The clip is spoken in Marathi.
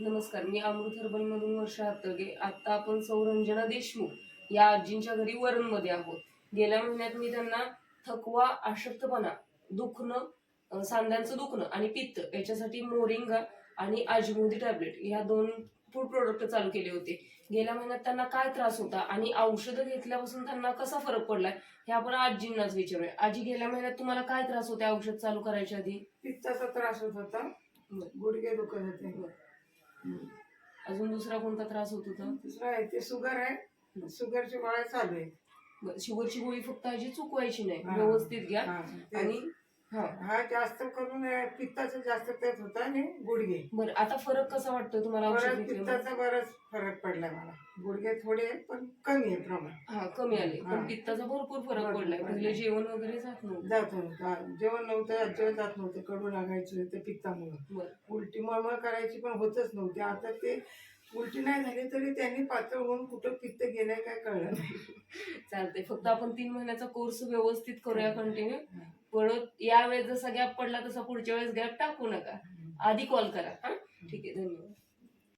नमस्कार मी अमृत हर्बल मधून वर्षा हातगे आता आपण सौरंजना देशमुख या आजींच्या घरी वरणमध्ये आहोत. गेल्या महिन्यात मी त्यांना थकवा अशक्तपणा दुखणं सांध्यांचं दुखणं आणि पित्त याच्यासाठी मोरिंगा आणि आजमोदी टॅबलेट ह्या दोन फूड प्रोडक्ट चालू केले होते. गेल्या महिन्यात त्यांना काय त्रास होता आणि औषधं घेतल्यापासून त्यांना कसा फरक पडलाय हे आपण आजींनाच विचारूया. आजी गेल्या महिन्यात तुम्हाला काय त्रास होते औषध चालू करायच्या आधी? पित्ताचा त्रास होत होता. गुडघे दुखत होते. अजून दुसरा कोणता त्रास होत होता? दुसरं आहे ते शुगर आहे. शुगरची गोळ्या चालू आहे. शुगरची गोळी फक्त आजी चुकवायची नाही. हा. व्यवस्थित घ्या. आणि हा. हा जास्त करून अं, पित्ताचा जास्त त्रास होता आणि गुडघे. बरं आता फरक कसा वाटतोय तुम्हाला औषध बराच घेतल्यामुळे पित्ताचा बराच फरक पडला मला. गुडघे थोडे आहेत, पण कमी आहे प्रमाण. हा कमी आले. हा. पण पित्ताचा भरपूर फरक भरपूर पडलाय. पडलाय. पहिले जेवण वगैरे जात नव्हतं. जात होतं जेवण नव्हतं अजिबात जात नव्हतं. कडू लागायचं ते पित्तामुळे. बरं. उलटी मळमळ करायची पण होतच नव्हती. आता ते उलटी नाही झाली तरी त्यांनी पातळ होऊन कुठं पित्त गेलंय काय कळलं नाही. चालतंय. फक्त आपण तीन महिन्याचा कोर्स व्यवस्थित करूया कंटिन्यू हा. परत यावेळेस जसा गॅप पडला तसा पुढच्या वेळेस गॅप टाकू नका. आधी कॉल करा. हा? ठीक आहे धन्यवाद.